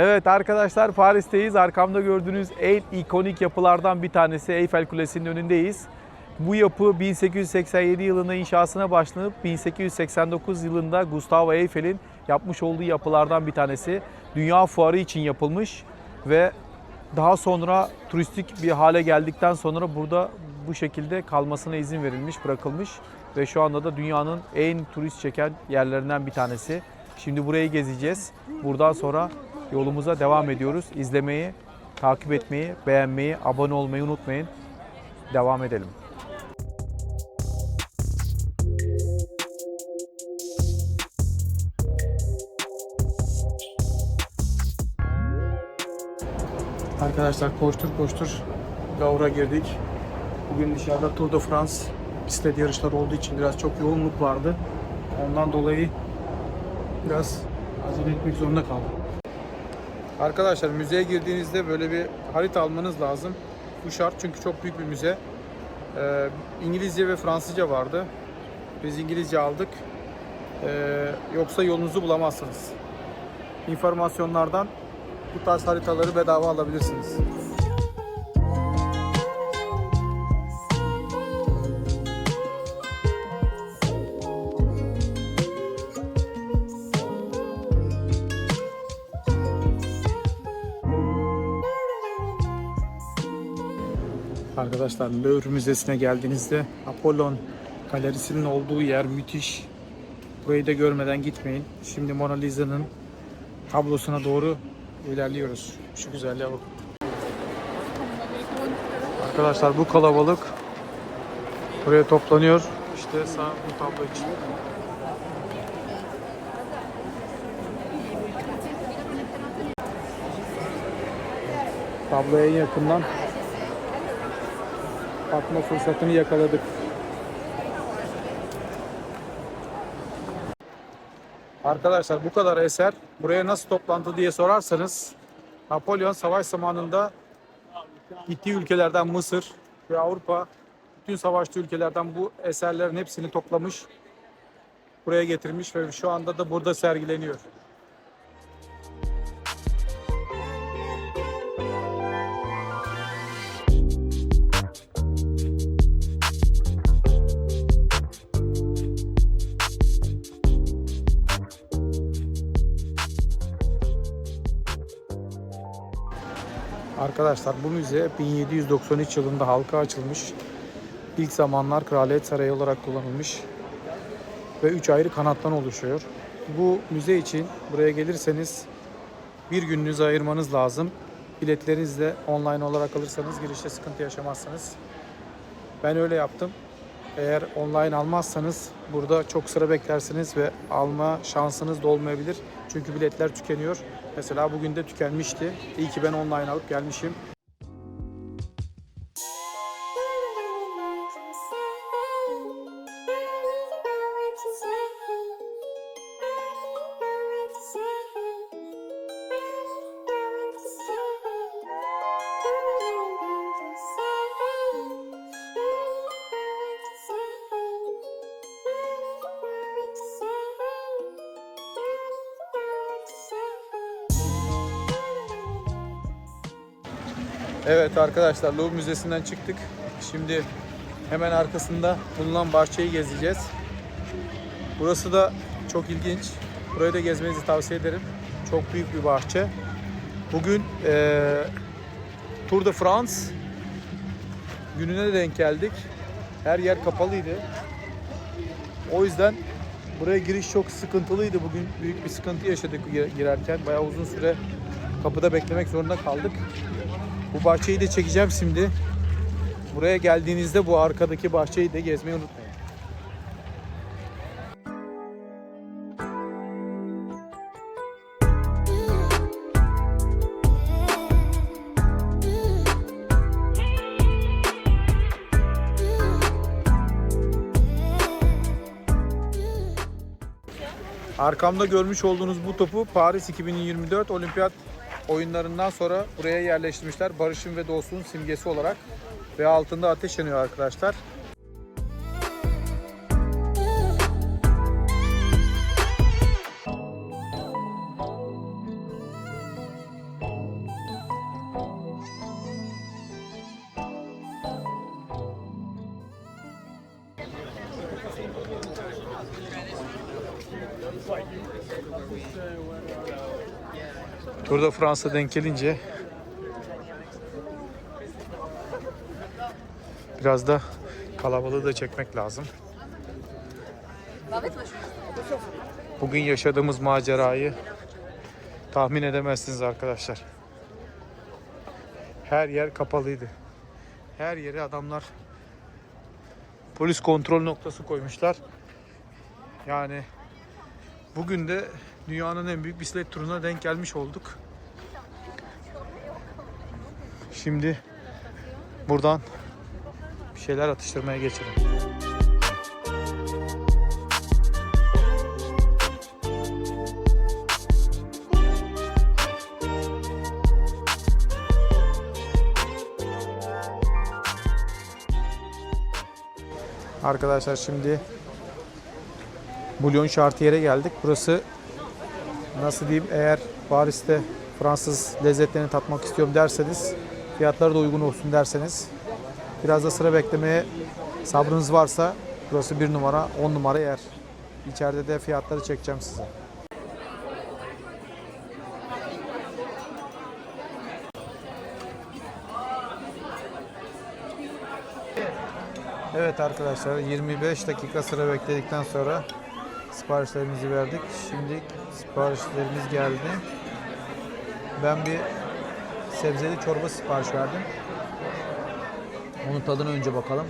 Evet arkadaşlar Paris'teyiz. Arkamda gördüğünüz en ikonik yapılardan bir tanesi Eyfel Kulesi'nin önündeyiz. Bu yapı 1887 yılında inşasına başlanıp 1889 yılında Gustavo Eyfel'in yapmış olduğu yapılardan bir tanesi. Dünya fuarı için yapılmış ve daha sonra turistik bir hale geldikten sonra burada bu şekilde kalmasına izin verilmiş, bırakılmış ve şu anda da dünyanın en turist çeken yerlerinden bir tanesi. Şimdi burayı gezeceğiz. Buradan sonra yolumuza devam ediyoruz. İzlemeyi, takip etmeyi, beğenmeyi, abone olmayı unutmayın. Devam edelim. Arkadaşlar koştur koştur Gavur'a girdik. Bugün dışarıda Tour de France bisiklet yarışları olduğu için biraz çok yoğunluk vardı. Ondan dolayı biraz acele etmek zorunda kaldım. Arkadaşlar müzeye girdiğinizde böyle bir harita almanız lazım. Bu şart çünkü çok büyük bir müze. Ee, İngilizce ve Fransızca vardı. Biz İngilizce aldık. Ee, yoksa yolunuzu bulamazsınız. İnformasyonlardan bu tarz haritaları bedava alabilirsiniz. Arkadaşlar Louvre Müzesi'ne geldiğinizde Apollon galerisinin olduğu yer müthiş. Burayı da görmeden gitmeyin. Şimdi Mona Lisa'nın tablosuna doğru ilerliyoruz. Şu güzelliğe bakın. Arkadaşlar bu kalabalık buraya toplanıyor. İşte sağ bu tablo için. Tabloya yakından bakma fırsatını yakaladık. Arkadaşlar bu kadar eser buraya nasıl toplandı diye sorarsanız Napolyon savaş zamanında gittiği ülkelerden Mısır ve Avrupa bütün savaştığı ülkelerden bu eserlerin hepsini toplamış buraya getirmiş ve şu anda da burada sergileniyor. Arkadaşlar bu müze 1793 yılında halka açılmış. İlk zamanlar Kraliyet Sarayı olarak kullanılmış ve 3 ayrı kanattan oluşuyor. Bu müze için buraya gelirseniz bir gününüzü ayırmanız lazım. Biletlerinizi de online olarak alırsanız girişte sıkıntı yaşamazsınız. Ben öyle yaptım. Eğer online almazsanız burada çok sıra beklersiniz ve alma şansınız da olmayabilir. Çünkü biletler tükeniyor. Mesela bugün de tükenmişti. İyi ki ben online alıp gelmişim. Evet arkadaşlar Louvre Müzesi'nden çıktık. Şimdi hemen arkasında bulunan bahçeyi gezeceğiz. Burası da çok ilginç. Burayı da gezmenizi tavsiye ederim. Çok büyük bir bahçe. Bugün eee Tour de France gününe de denk geldik. Her yer kapalıydı. O yüzden buraya giriş çok sıkıntılıydı. Bugün büyük bir sıkıntı yaşadık gir- girerken. Bayağı uzun süre kapıda beklemek zorunda kaldık. Bu bahçeyi de çekeceğim şimdi. Buraya geldiğinizde bu arkadaki bahçeyi de gezmeyi unutmayın. Arkamda görmüş olduğunuz bu topu Paris 2024 Olimpiyat oyunlarından sonra buraya yerleştirmişler. Barışın ve dostluğun simgesi olarak. Ve altında ateş yanıyor arkadaşlar. Tour de Fransa denk gelince biraz da kalabalığı da çekmek lazım. Bugün yaşadığımız macerayı tahmin edemezsiniz arkadaşlar. Her yer kapalıydı. Her yere adamlar polis kontrol noktası koymuşlar. Yani bugün de dünyanın en büyük bisiklet turuna denk gelmiş olduk. Şimdi buradan bir şeyler atıştırmaya geçelim. Arkadaşlar şimdi Bulyon Şartiyer'e geldik. Burası nasıl diyeyim eğer Paris'te Fransız lezzetlerini tatmak istiyorum derseniz fiyatları da uygun olsun derseniz biraz da sıra beklemeye sabrınız varsa burası bir numara 10 numara yer. İçeride de fiyatları çekeceğim size. Evet arkadaşlar 25 dakika sıra bekledikten sonra siparişlerimizi verdik. Şimdi siparişlerimiz geldi. Ben bir sebzeli çorba sipariş verdim. Onun tadına önce bakalım.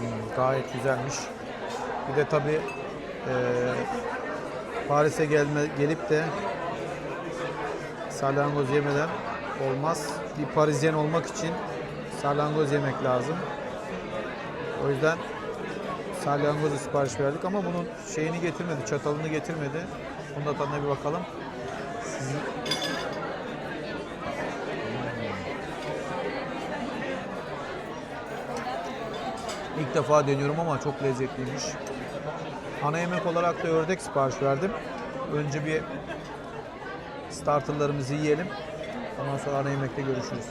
Hmm, gayet güzelmiş. Bir de tabi Paris'e gelme, gelip de salyangoz yemeden olmaz. Bir Parisyen olmak için salyangoz yemek lazım. O yüzden salyangoz sipariş verdik ama bunun şeyini getirmedi, çatalını getirmedi. Bunun da tadına bir bakalım. Sizin... İlk defa deniyorum ama çok lezzetliymiş. Ana yemek olarak da ördek sipariş verdim. Önce bir starterlarımızı yiyelim. Ondan sonra ana yemekte görüşürüz.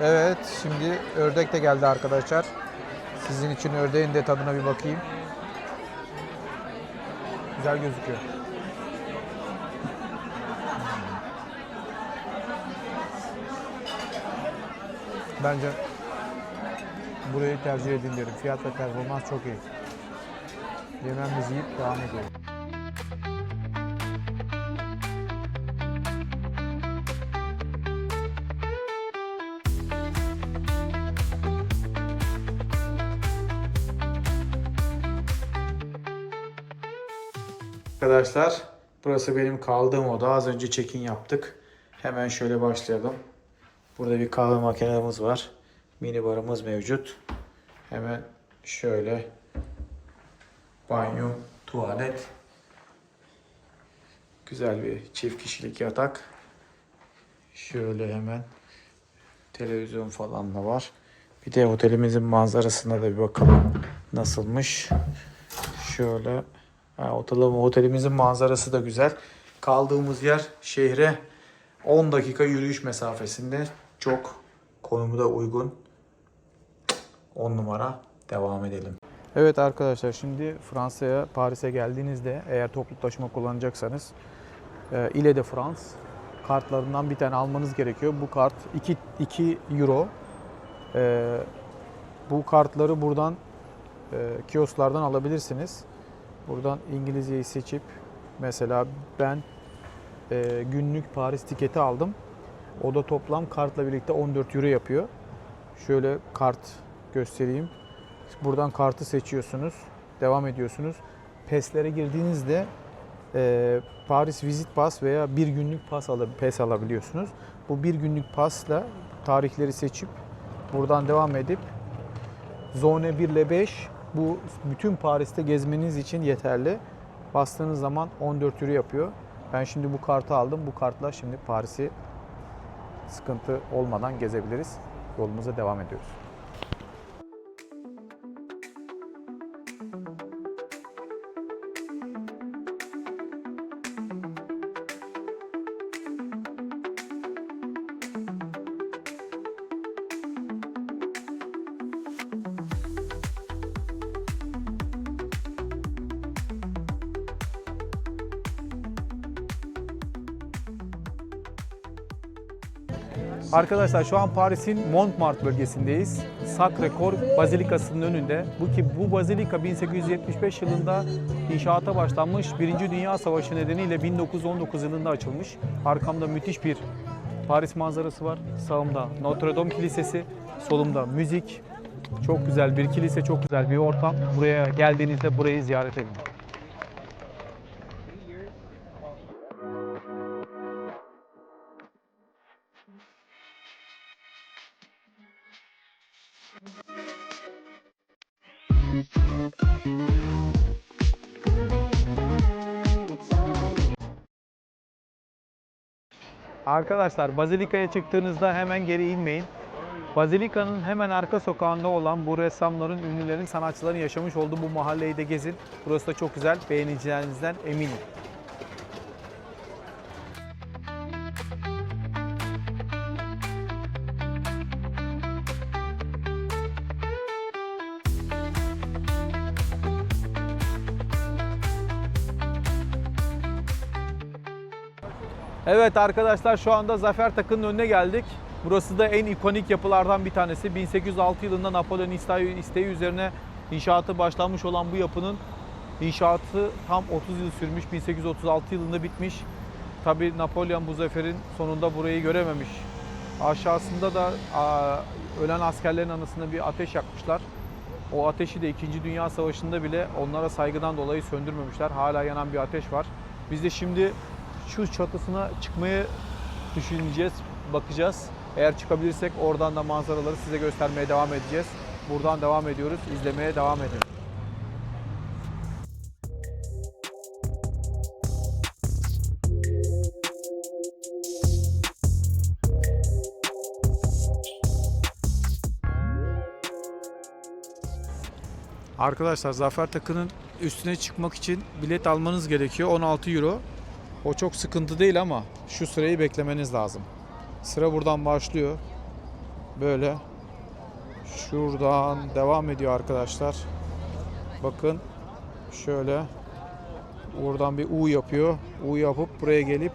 Evet, şimdi ördek de geldi arkadaşlar. Sizin için ördeğin de tadına bir bakayım. Güzel gözüküyor. Bence burayı tercih edin derim. Fiyat ve performans çok iyi. Yememizi yiyip devam edelim. Arkadaşlar burası benim kaldığım oda. Az önce check-in yaptık. Hemen şöyle başlayalım. Burada bir kahve makinemiz var. Mini barımız mevcut. Hemen şöyle banyo, tuvalet. Güzel bir çift kişilik yatak. Şöyle hemen televizyon falan da var. Bir de otelimizin manzarasına da bir bakalım nasılmış. Şöyle ha, otelim, otelimizin manzarası da güzel. Kaldığımız yer şehre 10 dakika yürüyüş mesafesinde. Çok konumu da uygun. 10 numara. Devam edelim. Evet arkadaşlar şimdi Fransa'ya, Paris'e geldiğinizde eğer toplu taşıma kullanacaksanız e, Ile de France kartlarından bir tane almanız gerekiyor. Bu kart 2, 2 euro. E, bu kartları buradan e, kiosklardan alabilirsiniz. Buradan İngilizceyi seçip mesela ben e, günlük Paris tiketi aldım. O da toplam kartla birlikte 14 euro yapıyor. Şöyle kart göstereyim. Buradan kartı seçiyorsunuz. Devam ediyorsunuz. PES'lere girdiğinizde e, Paris Visit Pass veya bir günlük pas alab PES alabiliyorsunuz. Bu bir günlük pasla tarihleri seçip buradan devam edip Zone 1 ile 5 bu bütün Paris'te gezmeniz için yeterli. Bastığınız zaman 14 euro yapıyor. Ben şimdi bu kartı aldım. Bu kartla şimdi Paris'i sıkıntı olmadan gezebiliriz. Yolumuza devam ediyoruz. Arkadaşlar şu an Paris'in Montmartre bölgesindeyiz. Sacré-Cœur Bazilikası'nın önünde. Bu ki bu bazilika 1875 yılında inşaata başlanmış. Birinci Dünya Savaşı nedeniyle 1919 yılında açılmış. Arkamda müthiş bir Paris manzarası var. Sağımda Notre Dame Kilisesi, solumda müzik. Çok güzel bir kilise, çok güzel bir ortam. Buraya geldiğinizde burayı ziyaret edin. Arkadaşlar Bazilika'ya çıktığınızda hemen geri inmeyin. Bazilika'nın hemen arka sokağında olan bu ressamların, ünlülerin, sanatçıların yaşamış olduğu bu mahalleyi de gezin. Burası da çok güzel. Beğeneceğinizden eminim. Evet arkadaşlar şu anda Zafer Takı'nın önüne geldik. Burası da en ikonik yapılardan bir tanesi. 1806 yılında Napolyon isteği, üzerine inşaatı başlanmış olan bu yapının inşaatı tam 30 yıl sürmüş. 1836 yılında bitmiş. Tabi Napolyon bu zaferin sonunda burayı görememiş. Aşağısında da ölen askerlerin anısına bir ateş yakmışlar. O ateşi de 2. Dünya Savaşı'nda bile onlara saygıdan dolayı söndürmemişler. Hala yanan bir ateş var. Biz de şimdi şu çatısına çıkmayı düşüneceğiz, bakacağız. Eğer çıkabilirsek oradan da manzaraları size göstermeye devam edeceğiz. Buradan devam ediyoruz. İzlemeye devam edin. Arkadaşlar Zafer Takı'nın üstüne çıkmak için bilet almanız gerekiyor. 16 euro. O çok sıkıntı değil ama şu sırayı beklemeniz lazım. Sıra buradan başlıyor. Böyle şuradan devam ediyor arkadaşlar. Bakın şöyle buradan bir U yapıyor. U yapıp buraya gelip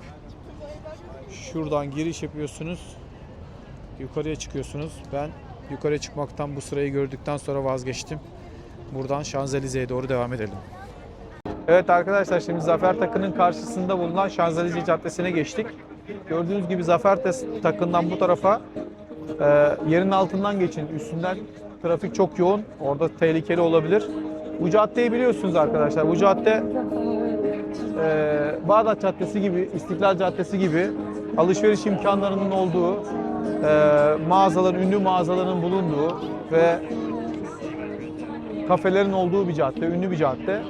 şuradan giriş yapıyorsunuz. Yukarıya çıkıyorsunuz. Ben yukarıya çıkmaktan bu sırayı gördükten sonra vazgeçtim. Buradan Şanzelize'ye doğru devam edelim. Evet arkadaşlar şimdi Zafer Takı'nın karşısında bulunan Şanzelize Caddesi'ne geçtik. Gördüğünüz gibi Zafer Takı'ndan bu tarafa e, yerin altından geçin. Üstünden trafik çok yoğun. Orada tehlikeli olabilir. Bu caddeyi biliyorsunuz arkadaşlar. Bu cadde e, Bağdat Caddesi gibi, İstiklal Caddesi gibi alışveriş imkanlarının olduğu, e, mağazaların, ünlü mağazaların bulunduğu ve kafelerin olduğu bir cadde, ünlü bir cadde.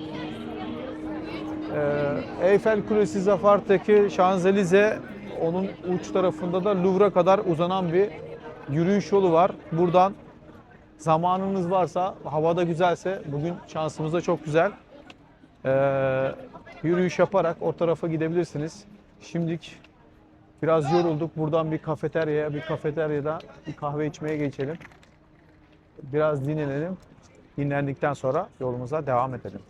Ee, Eyfel Kulesi, Zafer'teki Şanzelize, onun uç tarafında da Louvre'a kadar uzanan bir yürüyüş yolu var. Buradan zamanınız varsa, havada güzelse, bugün şansımız da çok güzel. Ee, yürüyüş yaparak o tarafa gidebilirsiniz. Şimdilik biraz yorulduk. Buradan bir kafeteryaya, bir kafeteryada bir kahve içmeye geçelim. Biraz dinlenelim. Dinlendikten sonra yolumuza devam edelim.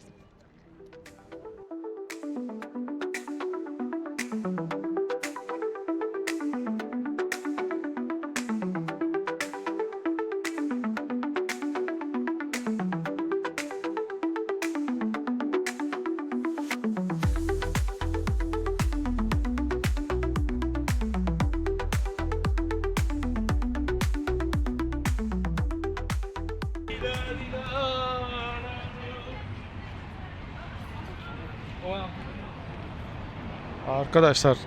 Arkadaşlar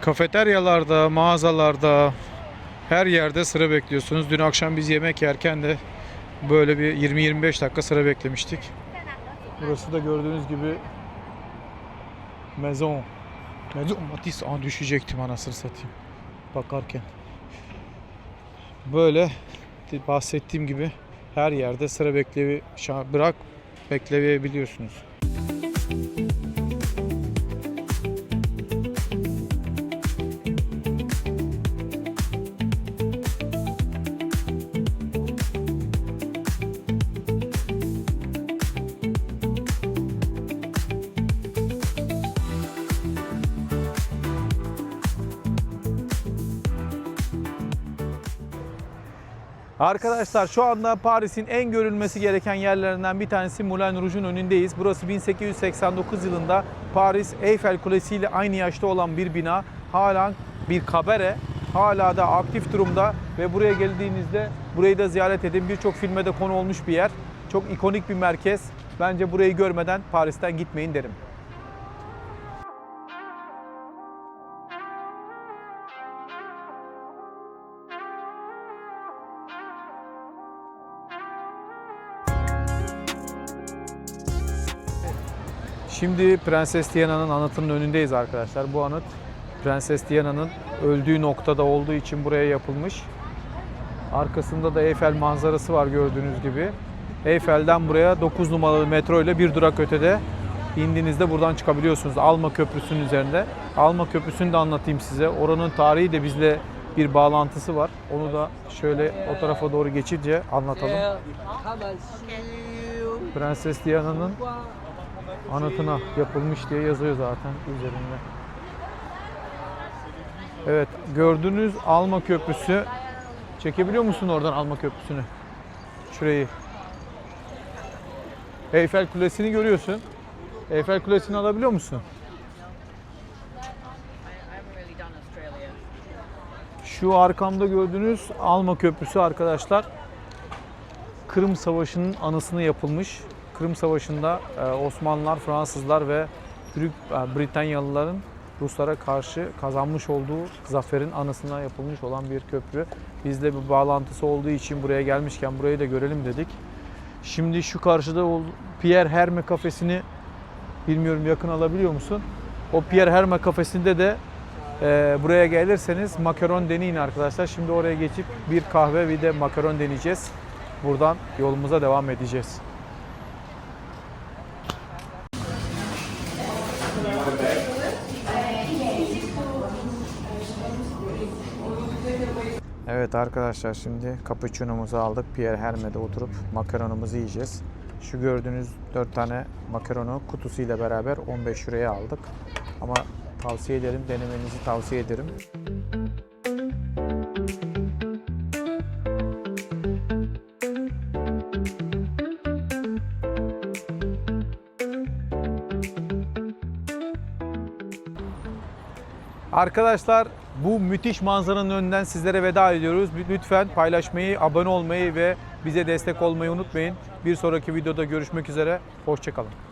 kafeteryalarda, mağazalarda her yerde sıra bekliyorsunuz. Dün akşam biz yemek yerken de böyle bir 20-25 dakika sıra beklemiştik. Burası da gördüğünüz gibi Maison. Maison Matisse. Aa, düşecektim anasını satayım. Bakarken. Böyle bahsettiğim gibi her yerde sıra beklevi bırak bekleyebiliyorsunuz. Arkadaşlar şu anda Paris'in en görülmesi gereken yerlerinden bir tanesi Moulin Rouge'un önündeyiz. Burası 1889 yılında Paris Eiffel Kulesi ile aynı yaşta olan bir bina. Hala bir kabare. Hala da aktif durumda ve buraya geldiğinizde burayı da ziyaret edin. Birçok filme de konu olmuş bir yer. Çok ikonik bir merkez. Bence burayı görmeden Paris'ten gitmeyin derim. Şimdi Prenses Diana'nın anıtının önündeyiz arkadaşlar. Bu anıt Prenses Diana'nın öldüğü noktada olduğu için buraya yapılmış. Arkasında da Eyfel manzarası var gördüğünüz gibi. Eyfel'den buraya 9 numaralı metro ile bir durak ötede indiğinizde buradan çıkabiliyorsunuz. Alma Köprüsü'nün üzerinde. Alma Köprüsü'nü de anlatayım size. Oranın tarihi de bizle bir bağlantısı var. Onu da şöyle o tarafa doğru geçince anlatalım. Prenses Diana'nın anıtına yapılmış diye yazıyor zaten üzerinde. Evet gördüğünüz Alma Köprüsü. Çekebiliyor musun oradan Alma Köprüsü'nü? Şurayı. Eyfel Kulesi'ni görüyorsun. Eyfel Kulesi'ni alabiliyor musun? Şu arkamda gördüğünüz Alma Köprüsü arkadaşlar Kırım Savaşı'nın anısını yapılmış. Kırım Savaşı'nda e, Osmanlılar, Fransızlar ve Büyük e, Britanyalıların Ruslara karşı kazanmış olduğu zaferin anısına yapılmış olan bir köprü. Bizle bir bağlantısı olduğu için buraya gelmişken burayı da görelim dedik. Şimdi şu karşıda Pierre Herme kafesini bilmiyorum yakın alabiliyor musun? O Pierre Herme kafesinde de ee, buraya gelirseniz makaron deneyin arkadaşlar. Şimdi oraya geçip bir kahve bir de makaron deneyeceğiz. Buradan yolumuza devam edeceğiz. Evet arkadaşlar şimdi cappuccino'muzu aldık. Pierre Herme'de oturup makaronumuzu yiyeceğiz. Şu gördüğünüz 4 tane makaronu kutusuyla beraber 15 liraya aldık. Ama tavsiye ederim, denemenizi tavsiye ederim. Arkadaşlar bu müthiş manzaranın önünden sizlere veda ediyoruz. Lütfen paylaşmayı, abone olmayı ve bize destek olmayı unutmayın. Bir sonraki videoda görüşmek üzere. Hoşçakalın.